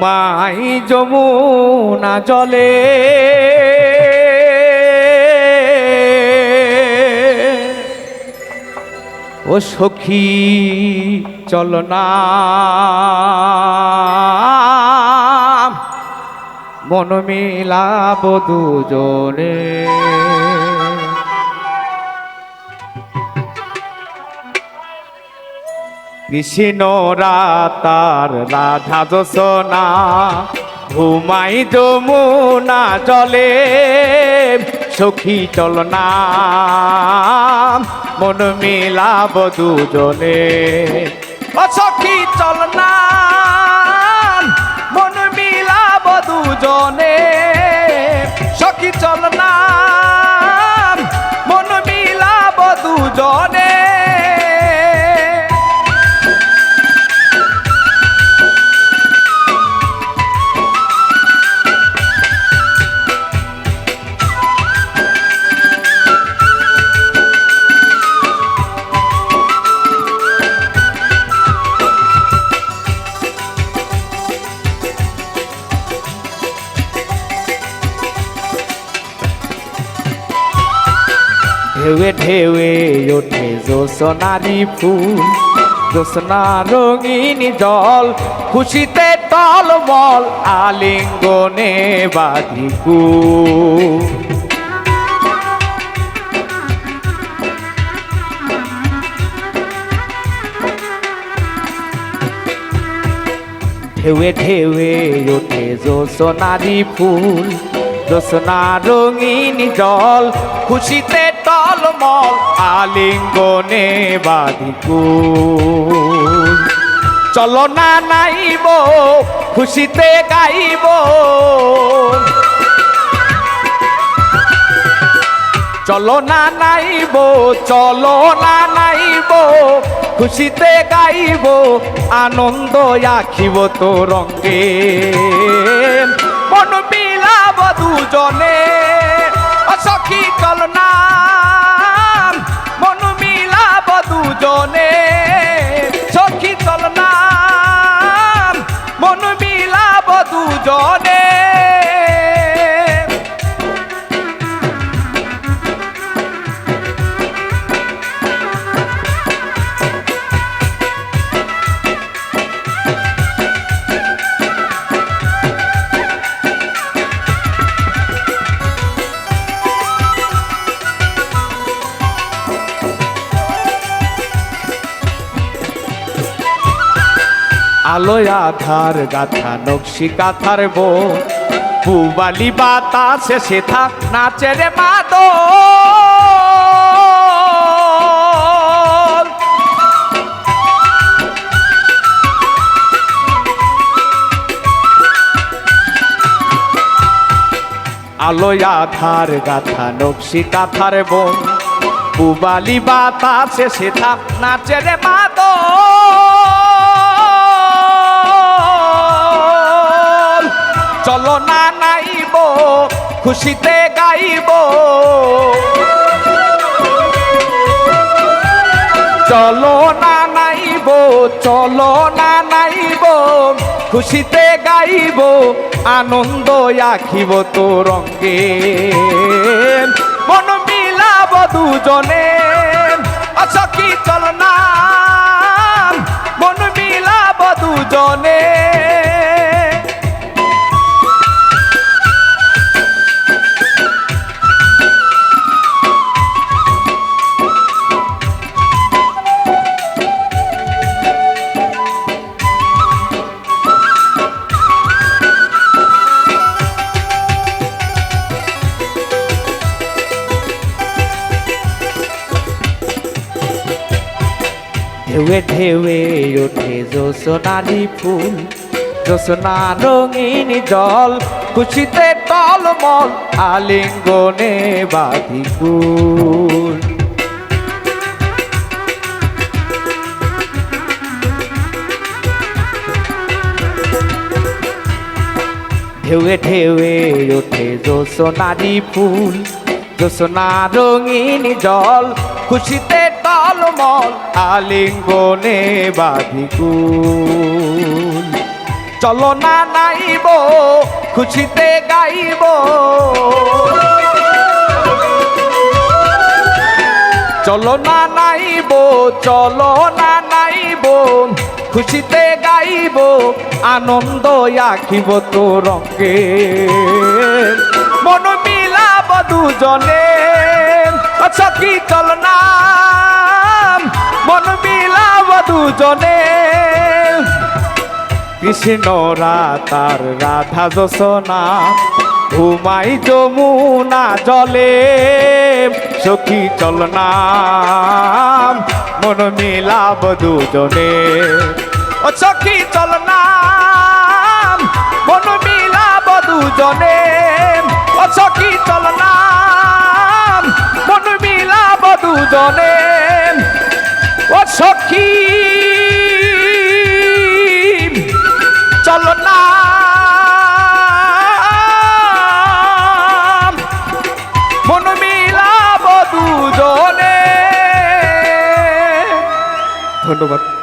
ঘুমাই যমুনা জলে। ও সখী চল না। মন মিলাব দুজনে। কৃষ্ণ রাতার রাধা যশোনা ঘুমাই যমুনা জলে, সখী চল না, মন মিলাব দুজনে। সখী চল না, মন মিলাব দুজনে, সখী চল না। ঢেউয়ে ঢেউয়ে ওঠে জোসনারি ফুল। জোসনা রঙিন জল, খুশিতে টলমল, আলিঙ্গনে বাধিকু ঢেউয়ে ঢেউয়ে ওঠে জোসনারি ফুল। জোসনা রঙিন জল, খুশিতে টলমল আলিঙ্গনে বাধিকুল চলো না নাইব, খুশিতে গাইব। চলো না নাইব, চলো না নাইব, খুশিতে গাইব, আনন্দ আখিব তো রঙ্গে মন মিলাব দুজনে ও সখী চল না। আলোয় আধার গাথা, নকশি কাথার বো পুবালি বাতাসে সেথা নাচে রে মাদো আলোয় আধার গাথা, নকশি কাথার বোন পুবালি বাতাসে সেথা নাচে রে মাদো চলো না নাইব, খুশিতে গাইব। চলো না নাইব, চলো না নাইব, খুশিতে গাইব, আনন্দ আখিব তো রঙ্গে মন মিলাব দুজনে অসখী চল না মন মিলাব দুজনে। ঢেউয়ে ঢেউয়ে ওঠে জোসনারি ফুল জোসনা রঙিন জল, খুশিতে টলমল, আলিঙ্গনে বাধিকুল ঢেউয়ে ঢেউয়ে ওঠে জোসনারি ফুল জোসনা রঙিন জল, খুশিতে টলমল আলিঙ্গনে বাধিকুল। চলো না নাইব, খুশিতে গাইব। চলো না নাইব, চলো না নাইব, খুশিতে গাইব, আনন্দ আঁকিব তো রঙে মন মিলাব দুজনে। কি চল না মন মিলাব দুজনে। কৃষ্ণ রাতার রাধা যশোনা ঘুমাই যমুনা জলে। সখী চল না মন মিলাব দুজনে। ও সখী চল না মন মিলাব দুজনে। ও সখী চল দুজনে ও সখী। চল না। ধন্যবাদ।